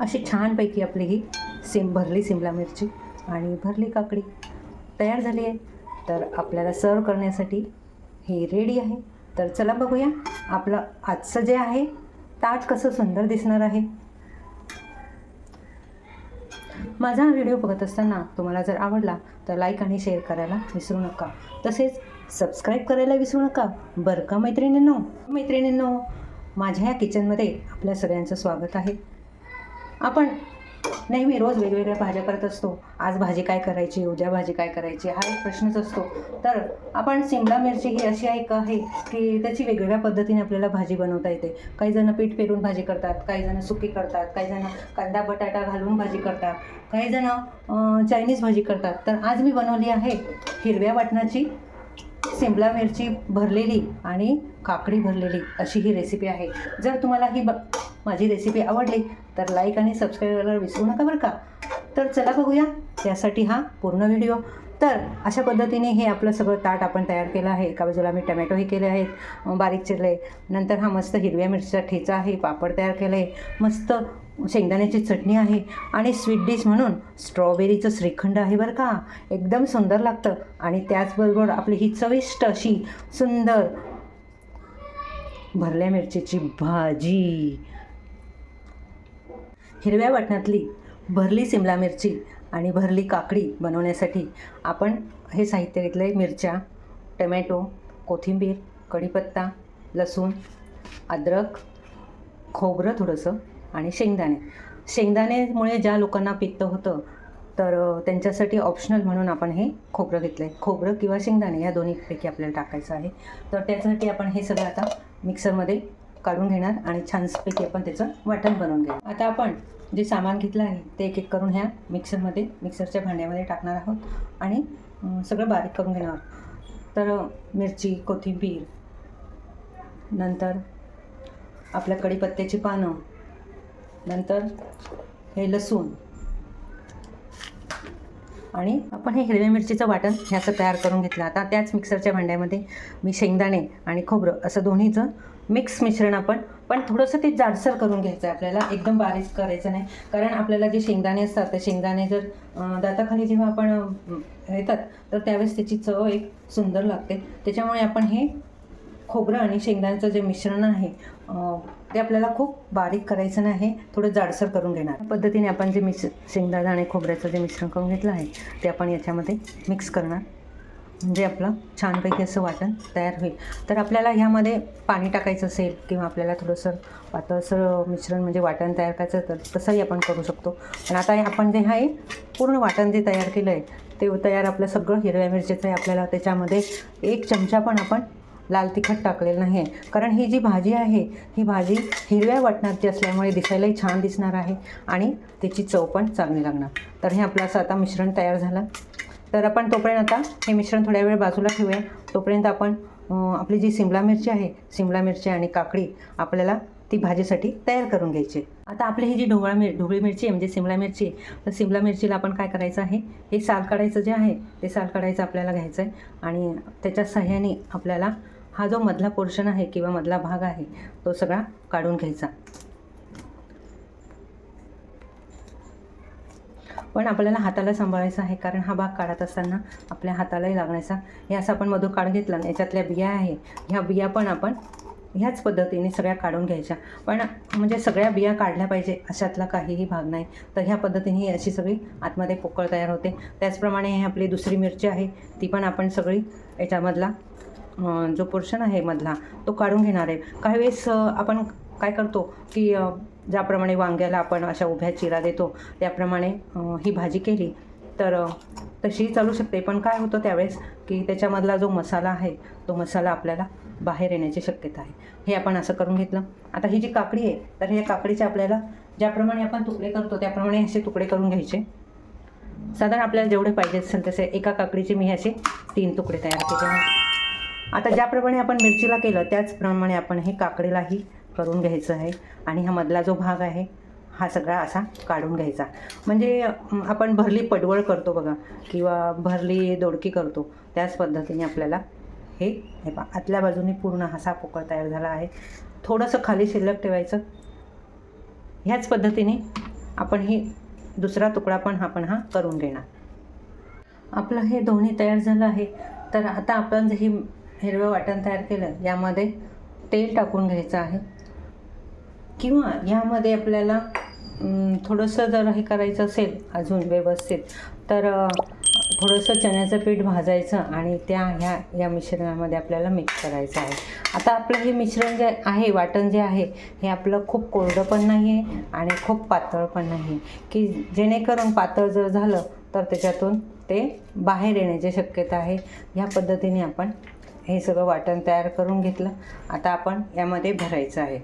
अशी छानपैकी आपली ही सिम भरली सिमला मिरची आणि भरली काकडी तयार झाली आहे. तर आपल्याला सर्व करण्यासाठी हे रेडी आहे. तर चला बघूया आपलं आजचं जे आहे ताट कसं सुंदर दिसणार आहे. माझा हा व्हिडिओ बघत असताना तुम्हाला जर आवडला तर लाईक आणि शेअर करायला विसरू नका. तसेच सबस्क्राईब करायला विसरू नका. बरं का मैत्रिणींनो? मैत्रिणींनो माझ्या या किचनमध्ये आपल्या सगळ्यांचं स्वागत आहे. आपण नेहमी रोज वेगवेगळ्या भाज्या करत असतो. आज भाजी काय करायची उद्या भाजी काय करायची हा एक प्रश्नच असतो. तर आपण शिमला मिरची ही अशी एक आहे की त्याची वेगवेगळ्या पद्धतीने आपल्याला भाजी बनवता येते. काही जण पीठ पेरून भाजी करतात काही जण सुकी करतात काही जण कांदा बटाटा घालून भाजी करतात काही जण चायनीज भाजी करतात. तर आज मी बनवली आहे हिरव्या वाटणाची सिमला मिरची भरलेली आणि काकडी भरलेली अशी ही रेसिपी आहे. जर तुम्हाला ही ब माझी रेसिपी आवडली तर लाईक आणि सबस्क्राईब करायला विसरू नका बरं का? तर चला बघूया त्यासाठी हा पूर्ण व्हिडिओ तर अशा पद्धतीने हे आपलं सगळं ताट आपण तयार केलं आहे. एका बाजूला मी टमॅटोही केले आहेत बारीक चिरले. नंतर हा मस्त हिरव्या मिरचीचा ठेचा आहे पापड तयार केलं आहे. मस्त शेंगदाण्याची चटणी आहे आणि स्वीट डिश म्हणून स्ट्रॉबेरीचं श्रीखंड आहे बरं का? एकदम सुंदर लागतं. आणि त्याचबरोबर आपली ही चविष्ट अशी सुंदर भरल्या मिरचीची भाजी. हिरव्या वाटणातली भरली सिमला मिरची आणि भरली काकडी बनवण्यासाठी आपण हे साहित्य घेतलं आहे मिरच्या टमॅटो कोथिंबीर कढीपत्ता लसूण अद्रक खोबरं थोडंसं आणि शेंगदाणे. शेंगदाणेमुळे ज्या लोकांना पित्त होतं तर त्यांच्यासाठी ऑप्शनल म्हणून आपण हे खोबरं घेतलं आहे खोबरं किंवा शेंगदाणे या दोन्हीपैकी आपल्याला टाकायचं आहे. तर त्यासाठी आपण हे सगळं आता मिक्सरमध्ये काढून घेणार आणि छानपैकी आपण त्याचं वाटण बनवून घेणार. आता आपण जे सामान घेतलं आहे ते एक एक करून ह्या मिक्सरमध्ये मिक्सरच्या भांड्यामध्ये टाकणार आहोत आणि सगळं बारीक करून घेणार तर मिरची कोथिंबीर नंतर आपल्या कढीपत्त्याची पानं नंतर हे लसूण आणि आपण हे हिरव्या मिरचीचं वाटण हे असं तयार करून घेतलं. आता त्याच मिक्सरच्या भांड्यामध्ये मी शेंगदाणे आणि खोबरं असं दोन्हीचं मिक्स मिश्रण आपण पण थोडंसं ते जाडसर करून घ्यायचं आहे आपल्याला. एकदम बारीक करायचं नाही. कारण आपल्याला जे शेंगदाणे असतात ते शेंगदाणे जर दाताखाली जेव्हा आपण येतात तर त्यावेळेस त्याची चव एक सुंदर लागते. त्याच्यामुळे आपण हे खोबरं आणि शेंगदाण्याचं जे मिश्रण आहे ते आपल्याला खूप बारीक करायचं नाही. थोडं जाडसर करून घेणार. पद्धतीने आपण जे मिस शेंगदाणा आणि खोबऱ्याचं जे मिश्रण करून घेतलं आहे ते आपण याच्यामध्ये मिक्स करणार. म्हणजे आपलं छानपैकी असं वाटण तयार होईल. तर आपल्याला ह्यामध्ये पाणी टाकायचं असेल किंवा आपल्याला थोडंसं पातळसर मिश्रण म्हणजे वाटण तयार करायचं तर तसंही आपण करू शकतो. पण आता हे आपण जे आहे पूर्ण वाटण जे तयार केलं आहे ते तयार आपलं सगळं हिरव्या मिरचीचं आहे आपल्याला. त्याच्यामध्ये एक चमचा पण आपण लाल तिखट टाकलेलं नाही आहे. कारण ही जी भाजी आहे ही भाजी हिरव्या वाटणाची असल्यामुळे दिसायलाही छान दिसणार आहे आणि त्याची चव पण चांगली लागणार. तर हे आपलं असं आता मिश्रण तयार झालं. तर आपण तोपर्यंत आता हे मिश्रण थोड्या वेळ बाजूला ठेवूया. तोपर्यंत आपण आपली जी सिमला मिरची आहे सिमला मिरची आणि काकडी आपल्याला ती भाजीसाठी तयार करून घ्यायची. आता आपली ही जी ढोबळा मिर ढोबळी मिरची आहे म्हणजे सिमला मिरची तर सिमला मिरचीला आपण काय करायचं आहे? हे साल काढायचं जे आहे ते साल काढायचं आपल्याला घ्यायचं आहे आणि त्याच्या सहाय्याने आपल्याला हा जो मधला पोर्शन आहे किंवा मधला भाग आहे तो सगळा काढून घ्यायचा. पण आपल्याला हाताला सांभाळायचं आहे कारण हा भाग काढत असताना आपल्या हातालाही लागण्याचा. हे असं आपण मधूर काढून घेतला ना याच्यातल्या बिया आहे ह्या बिया पण आपण ह्याच पद्धतीने सगळ्या काढून घ्यायच्या. पण म्हणजे सगळ्या बिया काढल्या पाहिजे अशातला काहीही भाग नाही. तर ह्या पद्धतीने ही अशी सगळी आतमध्ये पोकळ तयार होते. त्याचप्रमाणे हे आपली दुसरी मिरची आहे ती पण आपण सगळी याच्यामधला जो पोर्शन आहे मधला तो काढून घेणार आहे. काही वेळेस आपण काय करतो की ज्याप्रमाणे वांग्याला आपण अशा उभ्या चिरा देतो त्याप्रमाणे ही भाजी केली तर तशी चालू शकते. पण काय होतं त्यावेळेस की त्याच्यामधला जो मसाला आहे तो मसाला आपल्याला बाहेर येण्याची शक्यता आहे. हे आपण असं करून घेतलं. आता ही जी काकडी आहे तर ह्या काकडीचे आपल्याला ज्याप्रमाणे आपण तुकडे करतो त्याप्रमाणे असे तुकडे करून घ्यायचे. साधारण आपल्याला जेवढे पाहिजे असेल तसे एका काकडीचे मी असे तीन तुकडे तयार केले आता ज्याप्रमाणे आपण मिरचीला केलं त्याचप्रमाणे आपण हे काकडीलाही करून घ्यायचं आहे आणि हा मधला जो भाग आहे हा सगळा असा काढून घ्यायचा. म्हणजे आपण भरली पडवळ करतो बघा किंवा भरली दोडकी करतो त्याच पद्धतीने आपल्याला हे हे पहा आतल्या बाजूने पूर्ण हा पोकळ तयार झाला आहे. थोडंसं खाली शिल्लक ठेवायचं. ह्याच पद्धतीने आपण ही दुसरा तुकडा पण आपण हा करून घेणार. आपलं हे दोन्ही तयार झालं आहे तर आता आपण जे हे हिरवं वाटण तयार केलं यामध्ये तेल टाकून घ्यायचं आहे. किंवा यामध्ये आपल्याला थोडंसं जर हे करायचं असेल अजून व्यवस्थित तर थोडंसं चण्याचं पीठ भाजायचं आणि त्या ह्या या मिश्रणामध्ये आपल्याला मिक्स करायचं आहे. आता आपलं हे मिश्रण जे आहे वाटण जे आहे हे आपलं खूप कोरडं पण नाही आहे आणि खूप पातळ पण नाही आहे की जेणेकरून पातळ जर झालं तर त्याच्यातून ते बाहेर येण्याची शक्यता आहे. ह्या पद्धतीने आपण हे सगळं वाटण तयार करून घेतलं. आता आपण यामध्ये भरायचं आहे.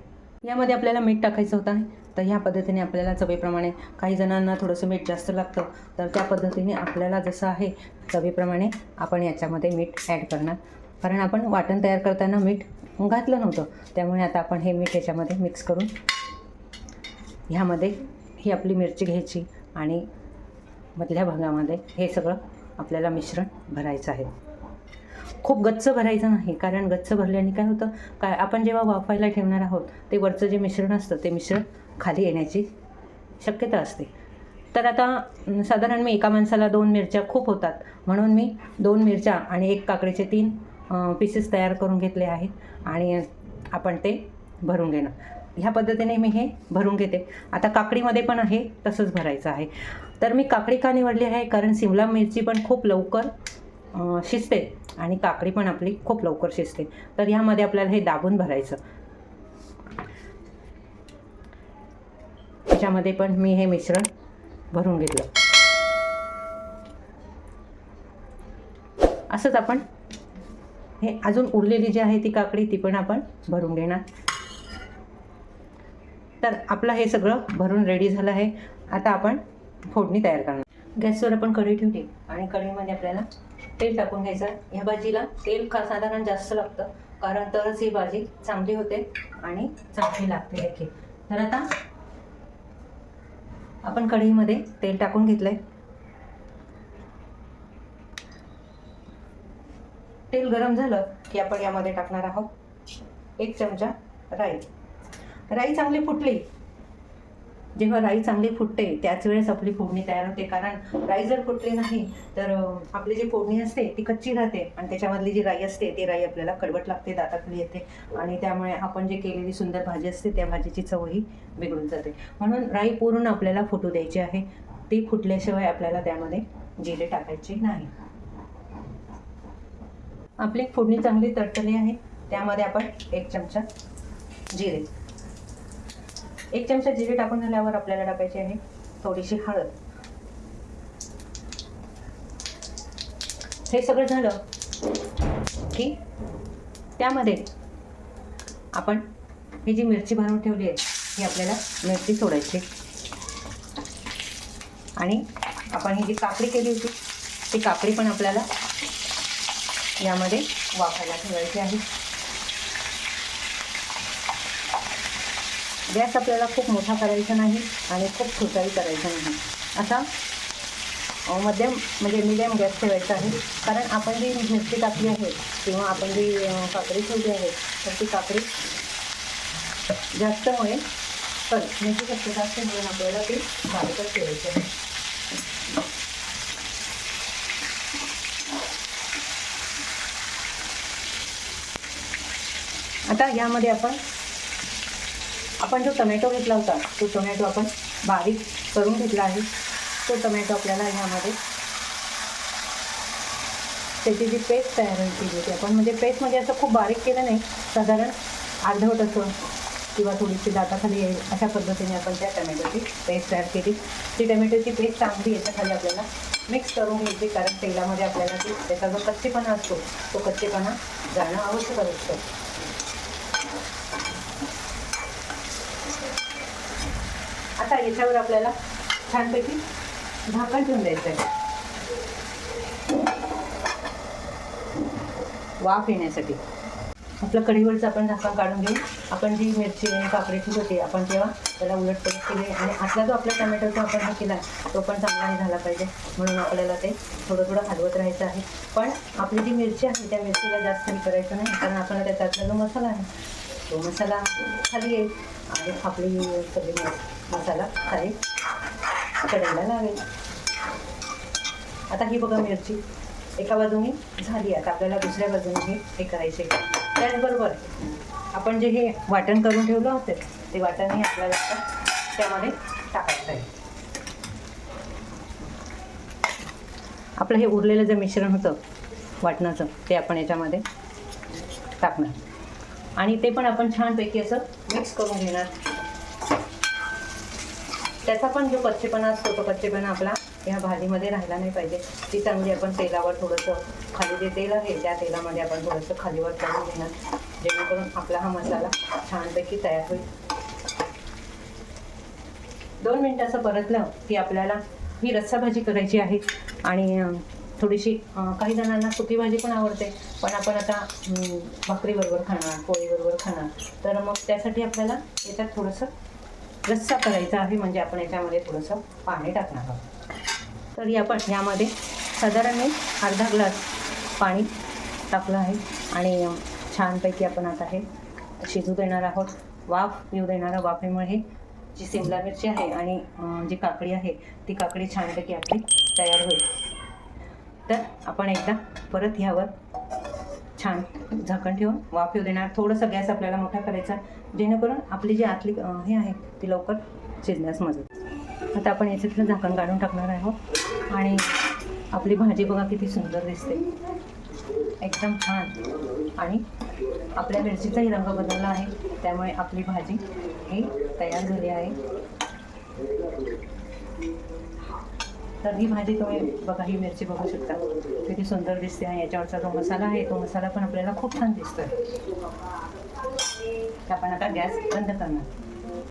यामध्ये आपल्याला मीठ टाकायचं होतं तर ह्या पद्धतीने आपल्याला चवीप्रमाणे काही जणांना थोडंसं मीठ जास्त लागतं. तर त्या पद्धतीने आपल्याला जसं आहे चवीप्रमाणे आपण याच्यामध्ये मीठ ॲड करणार. कारण आपण वाटण तयार करताना मीठ घातलं नव्हतं. त्यामुळे आता आपण हे मीठ याच्यामध्ये मिक्स करून ह्यामध्ये ही आपली मिरची घ्यायची आणि मधल्या भागामध्ये हे सगळं आपल्याला मिश्रण भरायचं आहे. खूप गच्च भरायचं नाही. कारण गच्च भरल्याने काय होतं? काय आपण जेव्हा वाफायला ठेवणार आहोत ते वरचं जे मिश्रण असतं ते मिश्रण खाली येण्याची शक्यता असते. तर आता साधारण मी एका माणसाला दोन मिरच्या खूप होतात. म्हणून मी दोन मिरच्या आणि एक काकडीचे तीन पीसेस तयार करून घेतले आहेत आणि आपण ते भरून घेणं ह्या पद्धतीने मी हे भरून घेते. आता काकडीमध्ये पण आहे तसंच भरायचं आहे. तर मी काकडी का निवडली आहे? कारण सिमला मिरची पण खूप लवकर शिजते आणि काकडी पण आपली खूप लवकर शिजते. तर ह्यामध्ये आपल्याला हे दाबून भरायचं. त्याच्यामध्ये पण मी हे मिश्रण भरून घेतलं. असंच आपण हे अजून उरलेली जी आहे ती काकडी ती पण आपण भरून घेणार. तर आपलं हे सगळं भरून रेडी झालं आहे. आता आपण फोडणी तयार करणार. गॅसवर आपण कढी ठेवली आणि कढीमध्ये आपल्याला तेल टाकून घ्यायचं. ह्या भाजीला तेल का साधारण जास्त लागतं. कारण तरच ही भाजी चांगली होते आणि चांगली लागते देखील तर आता आपण कढईमध्ये तेल टाकून घेतलंय. तेल गरम झालं की आपण यामध्ये टाकणार आहोत एक चमचा राई. राई चांगली फुटली जेव्हा राई चांगली फुटते त्याच वेळेस आपली फोडणी तयार होते. कारण राई जर फुटली नाही तर आपली जी फोडणी असते ती कच्ची राहते. आणि त्याच्यामधली जी राई असते ती राई आपल्याला कडवट लागते दाताखाली येते. आणि त्यामुळे आपण जे केलेली सुंदर भाजी असते त्या भाजीची चवही बिघडून जाते. म्हणून राई पूर्ण आपल्याला फुटू द्यायची आहे. ती फुटल्याशिवाय आपल्याला त्यामध्ये जिरे टाकायचे नाही. आपली फोडणी चांगली तडतली आहे. त्यामध्ये आपण एक चमचा जिरे एक चमचा जिरे टाकून झाल्यावर आपल्याला टाकायची आहे थोडीशी हळद. हे सगळं झालं की त्यामध्ये आपण ही जी मिरची भरून ठेवली आहे ही आपल्याला मिरची सोडायची. आणि आपण ही जी काकडी केली होती ती काकडी पण आपल्याला यामध्ये वापरायला ठेवायची आहे. गॅस आपल्याला खूप मोठा करायचा नाही आणि खूप छोटाही करायचा नाही. असा मध्यम म्हणजे मिडियम गॅस ठेवायचा आहे. कारण आपण जी मिरची टाकली आहे किंवा आपण जी काकडी ठेवली आहे तर ती काकडी जास्त तर मिरची जास्त जास्त म्हणून आपल्याला ती बारीकच ठेवायची आहे. आता यामध्ये आपण आपण जो टोमॅटो घेतला होता तो टोमॅटो आपण बारीक करून घेतला आहे. तो टोमॅटो आपल्याला ह्यामध्ये त्याची जी पेस्ट तयार केली होती आपण. म्हणजे पेस्ट म्हणजे असं खूप बारीक केलं नाही. साधारण अर्धवट असं. किंवा थोडीशी दाताखाली येईल अशा पद्धतीने आपण त्या टमॅटोची पेस्ट तयार केली. ती टमॅटोची पेस्ट चांगली याच्याखाली आपल्याला मिक्स करून घ्यायची. कारण तेलामध्ये आपल्याला ती त्याचा जो कच्चेपणा असतो तो कच्चेपणा जाणं आवश्यक असतं. आता याच्यावर आपल्याला छानपैकी झाकण ठेवून द्यायचं आहे. वाफ येण्यासाठी. आपलं कढीवरचं आपण झाकण काढून घेऊ. आपण जी मिरची आणि काकडी ठेवत होती आपण तेव्हा त्याला उलट पलट केली आणि आतला जो आपला टमॅटोचा आपण हा केला तो पण चांगला नाही झाला पाहिजे. म्हणून आपल्याला ते थोडं थोडं हलवत राहायचं आहे. पण आपली जी मिरची आहे त्या मिरचीला जास्त हे करायचं नाही कारण आपल्याला त्याच्यातला जो मसाला आहे तो मसाला खाली येईल. आणि आपली सगळी मसाला खाली कढईला लागेल आता ही बघा मिरची. एका बाजूने झाली आता आपल्याला दुसऱ्या बाजूने हे हे करायचे त्याचबरोबर आपण जे हे वाटण करून ठेवलं होतं ते वाटणही आपल्याला आता त्यामध्ये टाकायचं आहे. आपलं हे उरलेलं जे मिश्रण होतं वाटणाचं ते आपण याच्यामध्ये टाकणार. आणि ते पण आपण छानपैकी असं मिक्स करून घेणार. त्याचा पण जो कच्चेपणा असतो तो कच्चेपणा आपला ह्या भाजीमध्ये राहिला नाही पाहिजे. ती चांगली आपण तेलावर थोडंसं खाली जे तेल आहे त्या तेलामध्ये आपण थोडंसं खालीवर तळून घेणार. जेणेकरून आपला हा मसाला छानपैकी तयार होईल. दोन मिनटं असं परतलं की आपल्याला ही रस्सा भाजी करायची आहे. आणि थोडीशी काही जणांना सुकी भाजी पण आवडते पण आपण आता भाकरीबरोबर खाणार पोळीबरोबर खाणार तर मग त्यासाठी आपल्याला याच्यात थोडंसं रस्सा करायचा आहे म्हणजे आपण याच्यामध्ये थोडंसं पाणी टाकणार आहोत. तर आपण यामध्ये साधारण मी अर्धा ग्लास पाणी टाकलं आहे आणि छानपैकी आपण आता हे शिजू देणार आहोत. वाफ येऊ देणार वाफेमुळे हे जी सिमला मिरची आहे आणि जी काकडी आहे ती काकडी छानपैकी आपली तयार होईल. तर आपण एकदा परत ह्यावर छान झाकण ठेवून वाफ येऊ देणार. थोडंसं गॅस आपल्याला मोठा करायचा जेणेकरून आपली जी आतली हे आहे ती लवकर शिजण्यास मदत आता आपण याच्यातलं झाकण काढून टाकणार आहोत. आणि आपली भाजी बघा किती सुंदर दिसते. एकदम छान. आणि आपल्या मिरचीचाही रंग बदलला आहे. त्यामुळे आपली भाजी ही तयार झाली आहे. तर ही भाजी तुम्ही बघा ही मिरची बघू शकता. किती सुंदर दिसते आणि याच्यावरचा जो मसाला आहे तो मसाला पण आपल्याला खूप छान दिसतोय. आपण आता गॅस बंद करणार.